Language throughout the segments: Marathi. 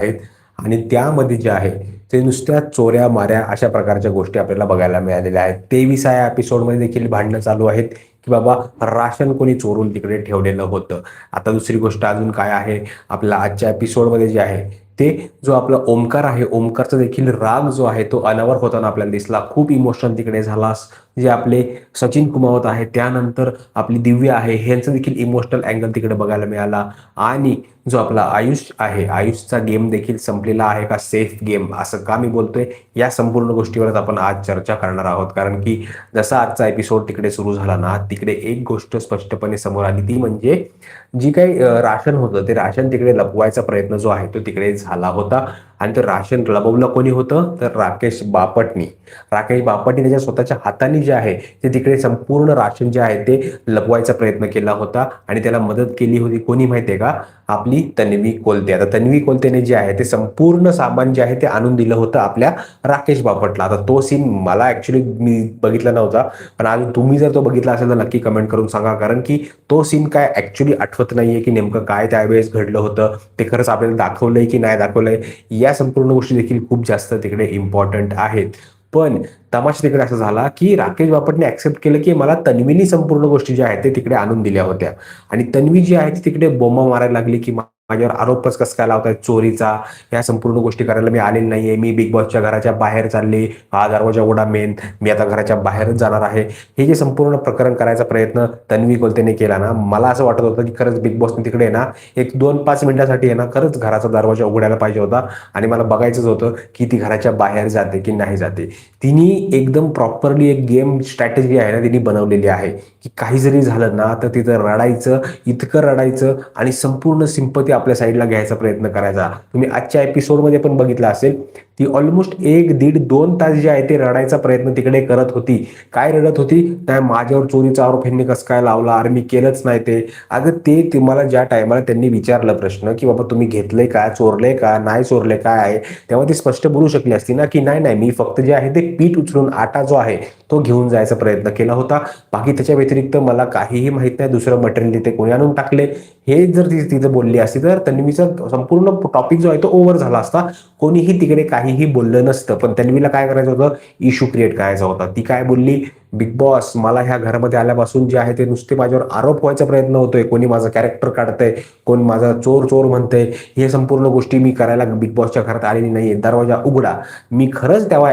आहेत. आणि त्यामध्ये जे आहे ते नुसत्या चोऱ्या माऱ्या अशा प्रकारच्या गोष्टी आपल्याला बघायला मिळालेल्या आहेत. तेविसाव्या एपिसोडमध्ये देखील भांडणं चालू आहेत की बाबा राशन कोणी चोरून तिकडे ठेवलेलं होतं. आता दुसरी गोष्ट अजून काय आहे आपल्या आजच्या एपिसोडमध्ये जे आहे ते जो आपला ओमकार आहे ओमकारचा देखील राग जो आहे तो अनावर होताना आपल्याला दिसला. खूप इमोशनल तिकडे झाला. जे आपले सचिन कुमावत आहे त्यानंतर आपली दिव्या आहे ह्यांचं देखील इमोशनल अँगल तिकडे बघायला मिळाला. आणि जो आपला आयुष आहे आयुषचा गेम देखील संपलेला आहे का? सेफ गेम असं का मी बोलतोय? या संपूर्ण गोष्टीवरच आपण आज चर्चा करणार आहोत. कारण की जसा आजचा एपिसोड तिकडे सुरू झाला ना तिकडे एक गोष्ट स्पष्टपणे समोर आली ती म्हणजे जी काही राशन होतं ते राशन तिकडे लपवायचा प्रयत्न जो आहे तो तिकडे झाला होता. आणि ते राशन लबवलं कोणी होतं? तर राकेश बापटनी. राकेश बापटनी त्याच्या स्वतःच्या हाताने जे आहे ते तिकडे संपूर्ण राशन जे आहे ते लपवायचा प्रयत्न केला होता आणि त्याला मदत केली होती. कोणी माहितीये का? आपली तन्वी कोलते. आता तन्वी कोलतेने जे आहे ते संपूर्ण सामान जे आहे ते आणून दिलं होतं आपल्या राकेश बापटला. आता तो सीन मला ऍक्च्युली मी बघितला नव्हता पण आज तुम्ही जर तो बघितला असेल तर नक्की कमेंट करून सांगा. कारण की तो सीन काय ऍक्च्युली आठवत नाहीये की नेमकं काय त्यावेळेस घडलं होतं ते खरंच आपल्याला दाखवलंय की नाही दाखवलंय या संपूर्ण गोष्टी देखील खूप जास्त तिकडे इम्पॉर्टंट आहेत. पण तमाशा तिकडे असं झाला की राकेश बापटने ऍक्सेप्ट केलं की मला तन्वीनी संपूर्ण गोष्टी ज्या आहेत ते तिकडे आणून दिल्या होत्या. आणि तन्वी जी आहे ती तिकडे बोंबा मारायला लागली की माझ्यावर आरोपच कसं काय लावतायत चोरीचा. या संपूर्ण गोष्टी करायला मी आलेली नाहीये. मी बिग बॉसच्या घराच्या बाहेर चालले. हा दरवाजा उघडा मेन मी आता घराच्या बाहेरच जाणार आहे. हे जे संपूर्ण प्रकरण करायचा प्रयत्न तन्वी कोलतेने केला ना मला असं वाटत होतं की खरंच बिग बॉसने तिकडे ना एक दोन पाच मिनिटासाठी आहे ना खरंच घराचा दरवाजा उघडायला पाहिजे होता. आणि मला बघायचंच होतं की ती घराच्या बाहेर जाते की नाही जाते. तिने एकदम प्रॉपरली एक गेम स्ट्रॅटेजी आहे ना तिने बनवलेली आहे. की काही जरी झालं ना तर तिथं रडायचं इतकं रडायचं आणि संपूर्ण सिंपती आपल्या साईडला घ्यायचा प्रयत्न करायचा. तुम्ही आजच्या एपिसोडमध्ये पण बघितलं असेल ती ऑलमोस्ट एक दीड दोन तास जे आहे ते रडायचा प्रयत्न तिकडे करत होती. काय रडत होती? त्या माझ्यावर चोरीचा आरोप ह्यांनी कसं काय लावला? अरे मी केलंच नाही ते. अगं ते तुम्हाला ज्या टायमाला त्यांनी विचारलं प्रश्न की बाबा तुम्ही घेतलंय का? चोरलंय का? नाही चोरले काय आहे? तेव्हा ती स्पष्ट बोलू शकली असती ना की नाही नाही मी फक्त जे आहे ते पीठ उचलून आटा जो आहे तो घेऊन जायचा प्रयत्न केला होता. बाकी त्याच्या व्यतिरिक्त मला काहीही माहीत नाही. दुसरं मटेरियल तिथे कोणी आणून टाकले. हे जर ती तिथं बोलली असती तर तन्वीचा संपूर्ण टॉपिक जो आहे तो ओव्हर झाला असता कोणीही तिकडे काहीही बोललं नसतं. पण तन्वीला काय करायचं होतं? इश्यू क्रिएट करायचा होता. ती काय बोलली? बिग बॉस मला ह्या घरामध्ये आल्यापासून जे आहे ते नुसते माझ्यावर आरोप व्हायचा प्रयत्न होतोय. कोणी माझं कॅरेक्टर काढतंय कोण माझा चोर चोर म्हणतंय. हे संपूर्ण गोष्टी मी करायला बिग बॉसच्या घरात आलेली नाहीये. दरवाजा उघडा. मी खरंच तेव्हा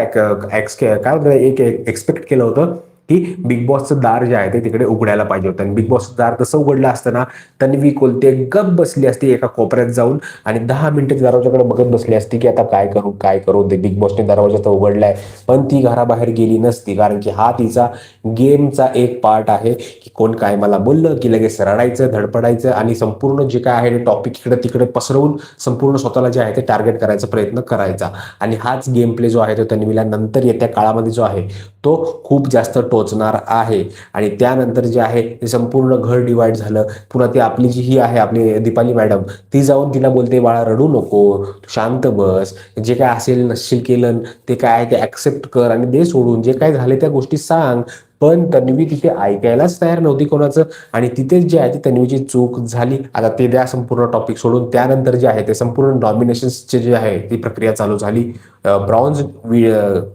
एक्स काय एक एक्सपेक्ट केलं होतं. की बिग बॉसचं दार जे आहे ते तिकडे उघडायला पाहिजे होतं. आणि बिग बॉसचं दार तसं उघडलं असतं ना तन्वी कोलते गप बसली असती एका कोपऱ्यात जाऊन आणि दहा मिनिटं दरवाजाकडे बघत बसली असती की आता काय करू काय करू? ते बिग बॉसने दरवाजा तर उघडलाय पण ती घराबाहेर गेली नसती. कारण की हा तिचा गेमचा एक पार्ट आहे की कोण काय मला बोललं की लगेच रडायचं धडपडायचं आणि संपूर्ण जे काय आहे ते टॉपिक इकडे तिकडे पसरवून संपूर्ण स्वतःला जे आहे ते टार्गेट करायचा प्रयत्न करायचा. आणि हाच गेम प्ले जो आहे तो तन्वीला नंतर येत्या काळामध्ये जो आहे तो खूप जास्त टोचणार आहे. आणि त्यानंतर जे आहे ते संपूर्ण घर डिवाइड झालं. पुन्हा ती आपली जी ही आहे आपली दीपाली मॅडम ती जाऊन तिला बोलते बाळा रडू नको. तू शांत बस. जे काय असेल नसशील केलं ते काय आहे ते ऍक्सेप्ट कर आणि दे सोडून. जे काय झाले त्या गोष्टी सांग. पण तन्वी तिथे ऐकायलाच तयार नव्हती कोणाचं. आणि तिथेच जे आहे ती तन्वीची चूक झाली. आता ते द्या संपूर्ण टॉपिक सोडून. त्यानंतर जे आहे ते संपूर्ण नॉमिनेशन्सचे जे आहे ती प्रक्रिया चालू झाली. ब्रॉन्झ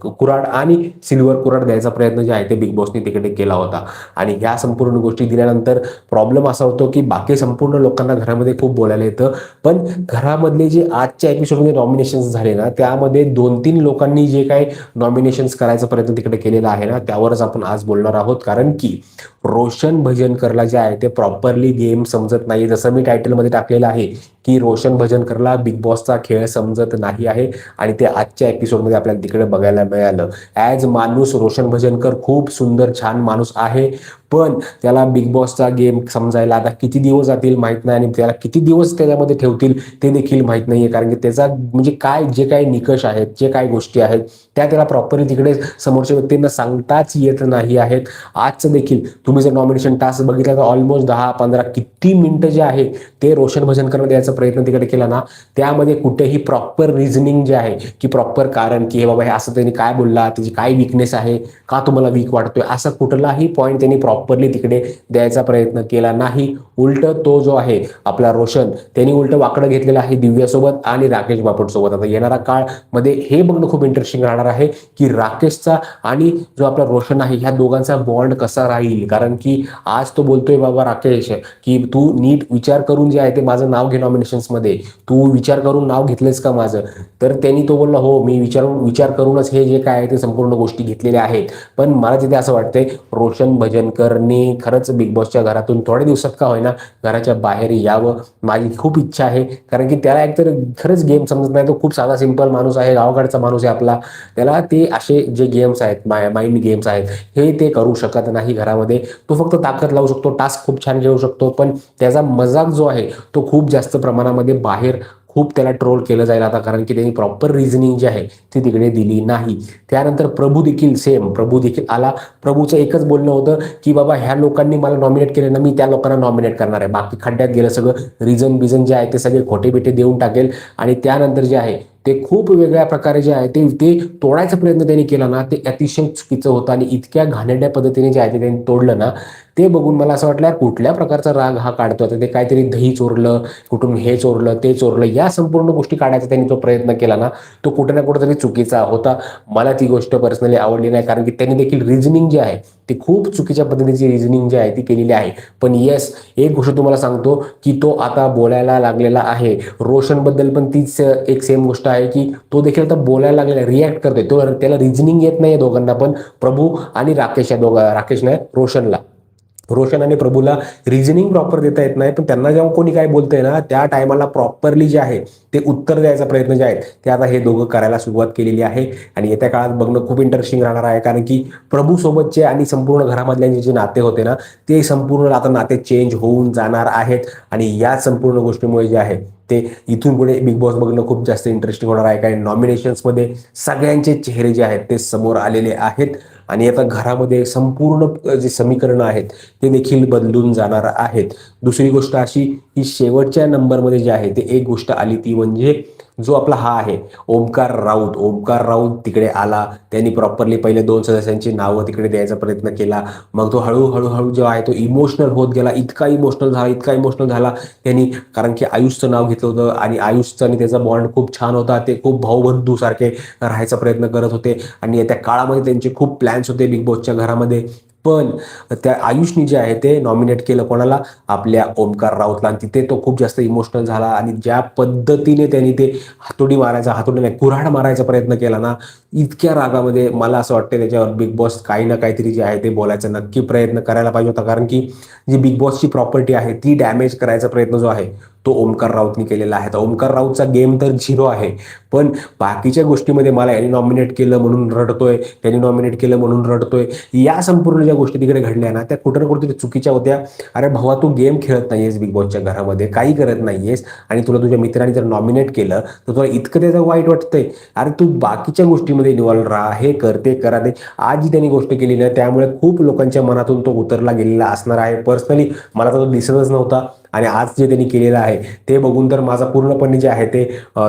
कुराड आणि सिल्वर कुराड द्यायचा प्रयत्न जे आहे ते बिग बॉसने तिकडे केला होता. आणि ह्या संपूर्ण गोष्टी दिल्यानंतर प्रॉब्लेम असा होतो की बाकी संपूर्ण लोकांना घरामध्ये खूप बोलायला येतं. पण घरामधले जे आजच्या एपिसोडमध्ये नॉमिनेशन्स झाले ना त्यामध्ये दोन तीन लोकांनी जे काही नॉमिनेशन्स करायचा प्रयत्न तिकडे केलेला आहे ना त्यावरच आपण आज बोलणार आहोत. कारण की रोशन भजनकरला जे आहे ते प्रॉपरली गेम समजत नाही जसं मी टायटलमध्ये टाकलेलं आहे की रोशन भजनकरला बिग बॉसचा खेळ समजत नाही आहे आणि ते आजच्या एपिसोडमध्ये आपल्याला तिकडे बघायला मिळालं. ॲज माणूस रोशन भजनकर खूप सुंदर छान माणूस आहे. पण त्याला बिग बॉसचा गेम समजायला आता किती दिवस जातील माहीत नाही आणि त्याला किती दिवस त्याच्यामध्ये ठेवतील ते देखील माहीत नाहीये. कारण की त्याचा म्हणजे काय जे काही निकष आहेत जे काही गोष्टी आहेत त्या त्याला प्रॉपरली तिकडे समोरच्या व्यक्तींना सांगताच येत नाही आहेत. आजचं देखील तुम्ही जर नॉमिनेशन टास्क बघितला तर ऑलमोस्ट दहा पंधरा किती मिनिटं जे आहे ते रोशन भजन करणं द्यायचा प्रयत्न तिकडे केला ना त्यामध्ये कुठेही प्रॉपर रिझनिंग जे आहे की प्रॉपर कारण की हे बाबा हे असं त्यांनी काय बोलला त्याची काय विकनेस आहे का तुम्हाला वीक वाटतोय असा कुठलाही पॉईंट त्यांनी प्रॉपरली तिकडे द्यायचा प्रयत्न केला नाही. उलट तो जो आहे आपला रोशन त्यांनी उलट वाकडं घेतलेलं आहे दिव्यासोबत आणि राकेश बापट सोबत आता येणारा काळमध्ये हे बघणं खूप इंटरेस्टिंग राहणार आहे की राकेशचा आणि जो आपला रोशन आहे ह्या दोघांचा बॉन्ड कसा राहील? कारण कारण की आज तो बोलतोय बाबा राकेश की तू नीट विचार करून जे आहे ते माझं नाव घे नॉमिनेशन्समध्ये तू विचार करून नाव घेतलंयस का माझं? तर त्यांनी तो बोलला हो मी विचारून विचार करूनच हे जे काय आहे ते संपूर्ण गोष्टी घेतलेल्या आहेत. पण मला तिथे असं वाटतंय रोशन भजनकरनी खरंच बिग बॉसच्या घरातून थोड्या दिवसात का होईना घराच्या बाहेर यावं माझी खूप इच्छा आहे. कारण की त्याला एकतर खरंच गेम समजत नाही तो खूप साधा सिंपल माणूस आहे गावाकडचा माणूस आहे आपला. त्याला ते असे जे गेम्स आहेत माइंड गेम्स आहेत हे ते करू शकत नाही घरामध्ये. तो फक्त ताकद लावू शकतो टास्क खूप छान घेऊ शकतो पण त्याचा मजाक जो आहे तो खूप जास्त प्रमाणामध्ये बाहेर खूप त्याला ट्रोल केलं जाईल आता कारण की त्यांनी प्रॉपर रिझनिंग जी आहे ती तिकडे दिली नाही. त्यानंतर प्रभू देखील सेम प्रभू देखील आला. प्रभूचं एकच बोलणं होतं की बाबा ह्या लोकांनी मला नॉमिनेट केलं ना मी त्या लोकांना नॉमिनेट करणार आहे. बाकी खड्ड्यात गेलं सगळं रिझन बिझन जे आहे ते सगळे खोटे बिटे देऊन टाकेल. आणि त्यानंतर जे आहे ते खूप वेगळ्या प्रकारे जे आहे ते ते तोडायचा प्रयत्न त्यांनी केला ना ते अतिशय चुकीचं होतं. आणि इतक्या घाणेरड्या पद्धतीने जे आहे ते त्यांनी तोडलं ना ते बघून मला असं वाटलं यार कुठल्या प्रकारचा राग हा काढतो आता ते काहीतरी दही चोरलं कुठून हे चोरलं ते चोरलं या संपूर्ण गोष्टी काढायचा त्यांनी जो प्रयत्न केला ना तो कुठे ना कुठेतरी चुकीचा होता. मला ती गोष्ट पर्सनली आवडली नाही कारण की त्यांनी देखील रिझनिंग जे आहे ती खूप चुकीच्या पद्धतीची रिझनिंग जी आहे ती केलेली आहे. पण येस एक गोष्ट तुम्हाला सांगतो की तो आता बोलायला लागलेला आहे. रोशनबद्दल पण तीच एक सेम गोष्ट आहे की तो देखील आता बोलायला लागलेला रिॲक्ट करतोय. तो त्याला रिझनिंग येत नाही दोघांना पण प्रभू आणि राकेश या दोघा राकेश नाही रोशनला. रोशन आणि प्रभूला रिझनिंग प्रॉपर देता येत नाही. पण त्यांना जेव्हा कोणी काय बोलतंय ना त्या टायमाला प्रॉपरली जे आहे ते उत्तर द्यायचा प्रयत्न जे आहेत ते आता हे दोघं करायला सुरुवात केलेली आहे. आणि येत्या काळात बघणं खूप इंटरेस्टिंग राहणार आहे. कारण की प्रभू सोबतचे आणि संपूर्ण घरामधल्यांचे जे नाते होते ना ते संपूर्ण आता नाते चेंज होऊन जाणार आहेत. आणि या संपूर्ण गोष्टीमुळे जे आहे ते इथून पुढे बिग बॉस बघणं खूप जास्त इंटरेस्टिंग होणार आहे. कारण नॉमिनेशन्समध्ये सगळ्यांचे चेहरे जे आहेत ते समोर आलेले आहेत. आणि आता घरामध्ये संपूर्ण जे समीकरणं आहेत ते देखील बदलून जाणार आहेत. दुसरी गोष्ट अशी की शेवटच्या नंबरमध्ये जे आहे ते एक गोष्ट आली ती म्हणजे जो आपला हा आहे ओमकार राऊत. ओमकार राऊत तिकडे आला. त्यांनी प्रॉपरली पहिले दोन सदस्यांची नावं तिकडे द्यायचा प्रयत्न केला. मग तो हळूहळू हळू जो आहे तो इमोशनल होत गेला. इतका इमोशनल झाला इतका इमोशनल झाला. त्यांनी कारण की आयुषचं नाव घेतलं होतं आणि आयुषचं आणि त्याचा बॉन्ड खूप छान होता. ते खूप भाऊबंधू सारखे राहायचा प्रयत्न करत होते. आणि येत्या काळामध्ये त्यांचे खूप प्लॅन्स होते बिग बॉसच्या घरामध्ये. पण त्या आयुषनी जे आहे ते नॉमिनेट केलं कोणाला? आपल्या ओमकार राऊतला. आणि तिथे तो खूप जास्त इमोशनल झाला. आणि ज्या पद्धतीने त्यांनी ते हातोडी मारायचा हातोडी नाही कुऱ्हाड मारायचा प्रयत्न केला ना इतक्या रागामध्ये मला असं वाटतं त्याच्यावर बिग बॉस काही ना काहीतरी जे आहे ते बोलायचा नक्की प्रयत्न करायला पाहिजे होता. कारण की जी बिग बॉसची प्रॉपर्टी आहे ती डॅमेज करायचा प्रयत्न जो आहे तो ओमकार राऊतनी केलेला आहे. तर ओमकार राऊतचा गेम तर झिरो आहे. पण बाकीच्या गोष्टीमध्ये मला याने नॉमिनेट केलं म्हणून रडतोय त्याने नॉमिनेट केलं म्हणून रडतोय. या संपूर्ण ज्या गोष्टी तिकडे घडल्या ना त्या कुठं ना कुठेतरी चुकीच्या होत्या. अरे भावा तू गेम खेळत नाहीयेस बिग बॉसच्या घरामध्ये काही करत नाहीयेस. आणि तुला तुझ्या मित्रांनी जर नॉमिनेट केलं तर तुला इतकं त्याचं वाईट वाटतंय. अरे तू बाकीच्या गोष्टीमध्ये इन्व्हॉल्व राहा हे करते करा. ते आज जी त्यांनी गोष्ट केली ना त्यामुळे खूप लोकांच्या मनातून तो उतरला गेलेला असणार आहे. पर्सनली मला तर तो दिसतच नव्हता. आणि आज जे त्यांनी केलेलं आहे ते बघून तर माझा पूर्णपणे जे आहे ते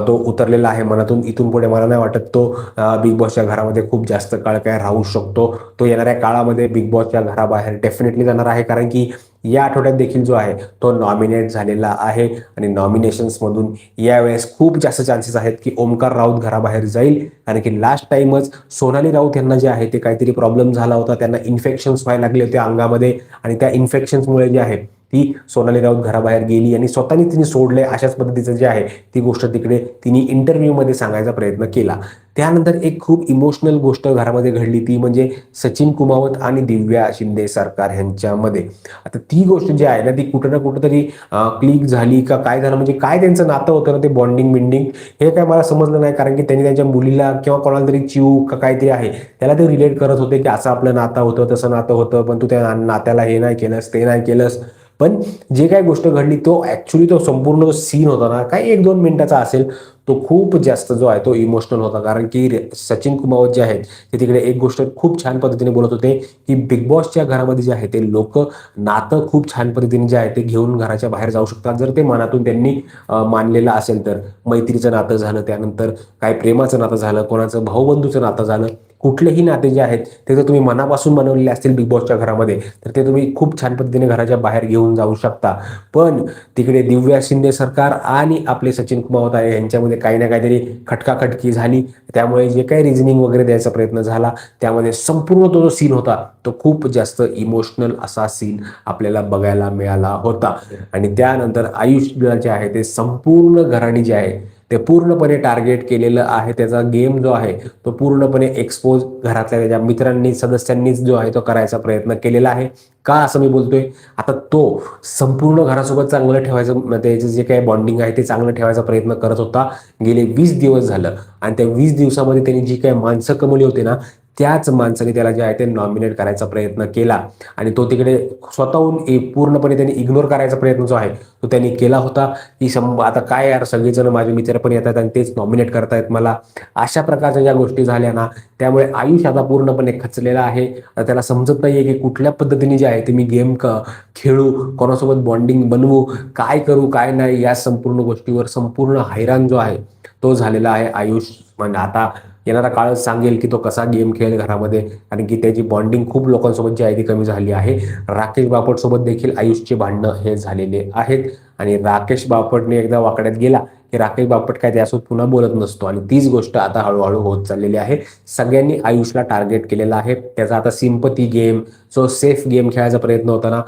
तो उतरलेला आहे मनातून. इथून पुढे मला नाही वाटत तो बिग बॉसच्या घरामध्ये खूप जास्त काळ काय राहू शकतो. तो येणाऱ्या काळामध्ये बिग बॉसच्या घराबाहेर डेफिनेटली जाणार आहे. कारण की या आठवड्यात देखील जो आहे तो नॉमिनेट झालेला आहे. आणि नॉमिनेशन्समधून यावेळेस खूप जास्त चान्सेस आहेत की ओमकार राऊत घराबाहेर जाईल. कारण की लास्ट टाइमच सोनाली राऊत यांना जे आहे ते काहीतरी प्रॉब्लेम झाला होता. त्यांना इन्फेक्शन्स व्हायला लागले होते अंगामध्ये. आणि त्या इन्फेक्शन्समुळे जे आहे ती सोनाली राऊत घराबाहेर गेली आणि स्वतःने तिने सोडले अशाच पद्धतीचं जे आहे ती गोष्ट तिकडे तिने इंटरव्ह्यूमध्ये सांगायचा प्रयत्न केला. त्यानंतर एक खूप इमोशनल गोष्ट घरामध्ये घडली ती म्हणजे सचिन कुमावत आणि दिव्या शिंदे सरकार ह्यांच्यामध्ये. आता ती गोष्ट जी आहे ना ती कुठं ना कुठं तरी क्लिक झाली का काय झालं म्हणजे काय त्यांचं नातं होतं ना ते बॉन्डिंग बिंडिंग हे काय मला समजलं नाही कारण की त्यांनी त्यांच्या मुलीला किंवा कोणाला तरी चिव का काहीतरी आहे त्याला ते रिलेट करत होते की असं आपलं नातं होतं तसं नातं होतं पण तू त्या नात्याला हे नाही केलंस ते नाही केलंस. पण जे काही गोष्ट घडली तो ॲक्च्युली तो संपूर्ण जो सीन होता ना काही एक दोन मिनिटाचा असेल तो खूप जास्त जो आहे तो इमोशनल होता. कारण की सचिन कुमावत जे आहेत ते तिकडे एक गोष्ट खूप छान पद्धतीने बोलत होते की बिग बॉसच्या घरामध्ये जे आहे ते लोक नातं खूप छान पद्धतीने जे आहे ते घेऊन घराच्या बाहेर जाऊ शकतात. जर ते मनातून त्यांनी मानलेलं असेल तर मैत्रीचं नातं झालं त्यानंतर काय प्रेमाचं नातं झालं कोणाचं भाऊबंधूचं नातं झालं कुठलेही नाते जे आहेत ते जर तुम्ही मनापासून बनवलेले असतील बिग बॉसच्या घरामध्ये तर ते तुम्ही खूप छान पद्धतीने घराच्या बाहेर घेऊन जाऊ शकता. पण तिकडे दिव्या शिंदे सरकार आणि आपले सचिन कुमावत आहे यांच्यामध्ये काही ना काहीतरी खटकाखटकी झाली. त्यामुळे जे काही रिझनिंग वगैरे द्यायचा प्रयत्न झाला त्यामध्ये संपूर्ण तो जो सीन होता तो खूप जास्त इमोशनल असा सीन आपल्याला बघायला मिळाला होता. आणि त्यानंतर आयुष जे आहे ते संपूर्ण घराणी जे आहे ते पूर्णपणे टार्गेट केलेलं आहे. त्याचा गेम जो आहे तो पूर्णपणे एक्सपोज घरातल्या त्याच्या मित्रांनी सदस्यांनीच जो आहे तो करायचा प्रयत्न केलेला आहे. का असं मी बोलतोय? आता तो संपूर्ण घरासोबत चांगलं ठेवायचं त्याचे जे काही बॉन्डिंग आहे ते चांगलं ठेवायचा प्रयत्न करत होता. गेले वीस दिवस झालं. आणि त्या वीस दिवसामध्ये त्यांनी जी काही माणसं कमवली होती ना त्याच माणसाने त्याला जे आहे ते नॉमिनेट करायचा प्रयत्न केला. आणि तो तिकडे स्वतःहून पूर्णपणे त्यांनी इग्नोर करायचा प्रयत्न जो आहे तो त्यांनी केला होता. की सम आता काय यार सगळेजण माझे मित्र पण येतात आणि तेच नॉमिनेट करतायत मला. अशा प्रकारच्या ज्या गोष्टी झाल्या ना त्यामुळे आयुष्य आता पूर्णपणे खचलेला आहे. त्याला समजत नाहीये की कुठल्या पद्धतीने जे आहे ते मी गेम क खेळू कोणासोबत बॉन्डिंग बनवू काय करू काय नाही या संपूर्ण गोष्टीवर संपूर्ण हैराण जो आहे तो झालेला आहे आयुष म्हणजे आता येणारा काळच सांगेल की तो कसा गेम खेळेल घरामध्ये कारण की त्याची बॉन्डिंग खूप लोकांसोबत जी आहे ती कमी झाली आहे. राकेश बापटसोबत देखील आयुषचे भांडणं हे झालेले आहेत. आणि राकेश बापटने एकदा वाकड्यात गेला की राकेश बापट काय त्यासोबत पुन्हा बोलत नसतो. आणि तीच गोष्ट आता हळूहळू होत चाललेली आहे. सगळ्यांनी आयुषला टार्गेट केलेला आहे. त्याचा आता सिंपती गेम जो सेफ गेम खेळायचा प्रयत्न होता ना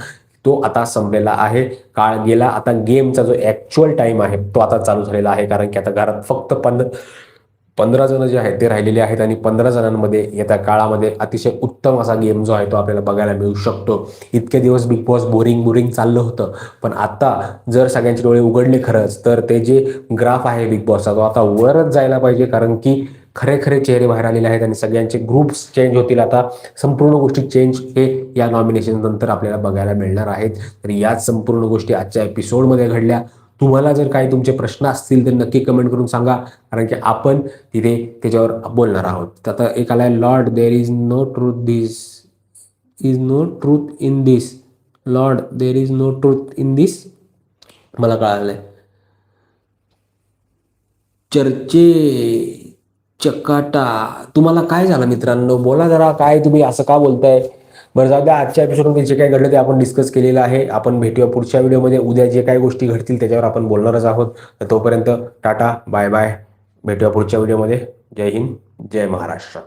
तो आता संपलेला आहे. काळ गेला आता गेमचा जो ऍक्च्युअल टाइम आहे तो आता चालू झालेला आहे. कारण की आता घरात फक्त पंधरा पंधरा जण जे आहेत ते राहिलेले आहेत आणि पंधरा जणांमध्ये येत्या काळामध्ये अतिशय उत्तम असा गेम जो आहे तो आपल्याला बघायला मिळू शकतो. इतके दिवस बिग बॉस बोरिंग बोरिंग चाललं होतं. पण आता जर सगळ्यांचे डोळे उघडले खरंच तर ते जे ग्राफ आहे बिग बॉसचा तो आता वरच जायला पाहिजे. कारण की खरे खरे चेहरे बाहेर आलेले आहेत आणि सगळ्यांचे ग्रुप्स चेंज होतील. आता संपूर्ण गोष्टी चेंज हे या नॉमिनेशन नंतर आपल्याला बघायला मिळणार आहेत. तर याच संपूर्ण गोष्टी आजच्या एपिसोडमध्ये घडल्या. तुम्हाला जर काही तुमचे प्रश्न असतील तर नक्की कमेंट करून सांगा. कारण की आपण तिथे त्याच्यावर बोलणार आहोत. तर आता एक आलाय lord there is no truth this is no truth in this lord there is no truth in this मला कळालंय. चर्चे चकाटा. तुम्हाला काय झालं मित्रांनो? बोला जरा काय तुम्ही असं का बोलताय? बरं जाऊ द्या आजच्या एपिसोडमध्ये जे काही घडलं ते आपण डिस्कस केलेलं आहे. आपण भेटूया पुढच्या व्हिडिओमध्ये उद्या जे काही गोष्टी घडतील त्याच्यावर आपण बोलणारच आहोत. तर तोपर्यंत टाटा बाय बाय भेटूया पुढच्या व्हिडिओमध्ये जय हिंद जय महाराष्ट्र.